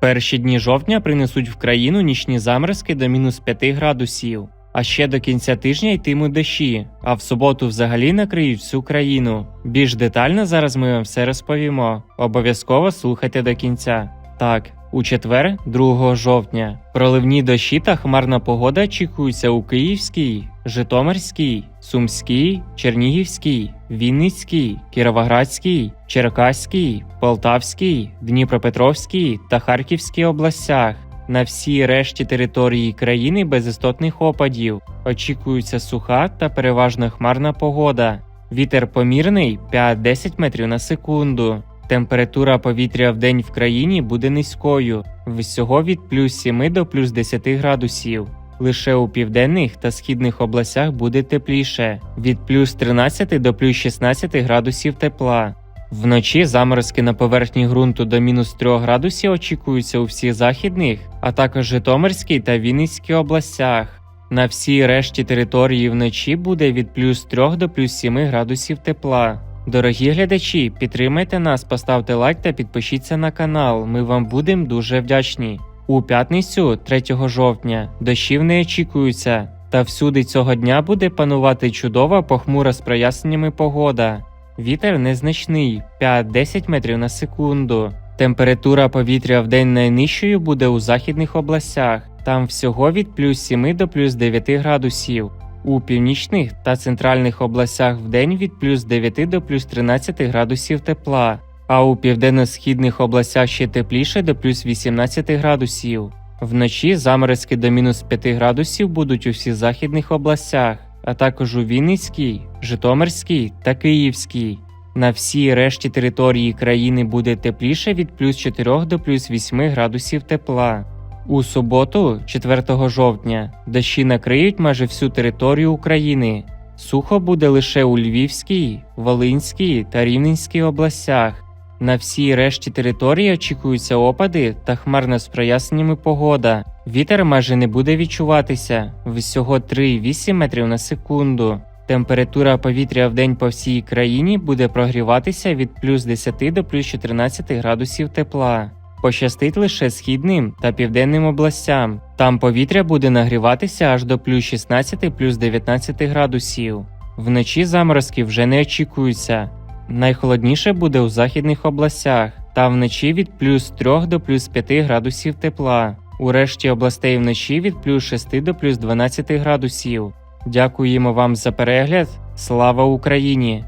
Перші дні жовтня принесуть в країну нічні заморозки до мінус 5 градусів. А ще до кінця тижня йтимуть дощі, а в суботу взагалі накриють всю країну. Більш детально зараз ми вам все розповімо. Обов'язково слухайте до кінця. Так, у четвер, 2 жовтня, проливні дощі та хмарна погода очікуються у Київській, Житомирській, Сумській, Чернігівській, Вінницькій, Кіровоградській, Черкаській, Полтавській, Дніпропетровській та Харківській областях. На всій решті території країни без істотних опадів очікується суха та переважно хмарна погода. Вітер помірний 5-10 метрів на секунду. Температура повітря в день в країні буде низькою, всього від плюс 7 до плюс 10 градусів. Лише у південних та східних областях буде тепліше від плюс 13 до плюс 16 градусів тепла. Вночі заморозки на поверхні ґрунту до мінус 3 градусів очікуються у всіх західних, а також Житомирській та Вінницькій областях. На всій решті території вночі буде від плюс 3 до плюс 7 градусів тепла. Дорогі глядачі, підтримайте нас, поставте лайк та підпишіться на канал. Ми вам будемо дуже вдячні. У п'ятницю, 3 жовтня, дощів не очікуються, та всюди цього дня буде панувати чудова похмура з проясненнями погода. Вітер незначний 5-10 метрів на секунду. Температура повітря в день найнижчою буде у західних областях, там всього від плюс 7 до плюс 9 градусів. У північних та центральних областях в день від плюс 9 до плюс 13 градусів тепла, а у південно-східних областях ще тепліше до плюс 18 градусів. Вночі заморозки до мінус 5 градусів будуть у всіх західних областях, а також у Вінницькій, Житомирській та Київській. На всій решті території країни буде тепліше від плюс 4 до плюс 8 градусів тепла. У суботу, 4 жовтня, дощі накриють майже всю територію України. Сухо буде лише у Львівській, Волинській та Рівненській областях. На всій решті території очікуються опади та хмарна з проясненнями погода. Вітер майже не буде відчуватися всього 3,8 метрів на секунду. Температура повітря в день по всій країні буде прогріватися від плюс 10 до плюс 14 градусів тепла. Пощастить лише східним та південним областям. Там повітря буде нагріватися аж до плюс 16 плюс 19 градусів. Вночі заморозки вже не очікуються. Найхолодніше буде у західних областях, та вночі від плюс 3 до плюс 5 градусів тепла. У решті областей вночі від плюс 6 до плюс 12 градусів. Дякуємо вам за перегляд. Слава Україні!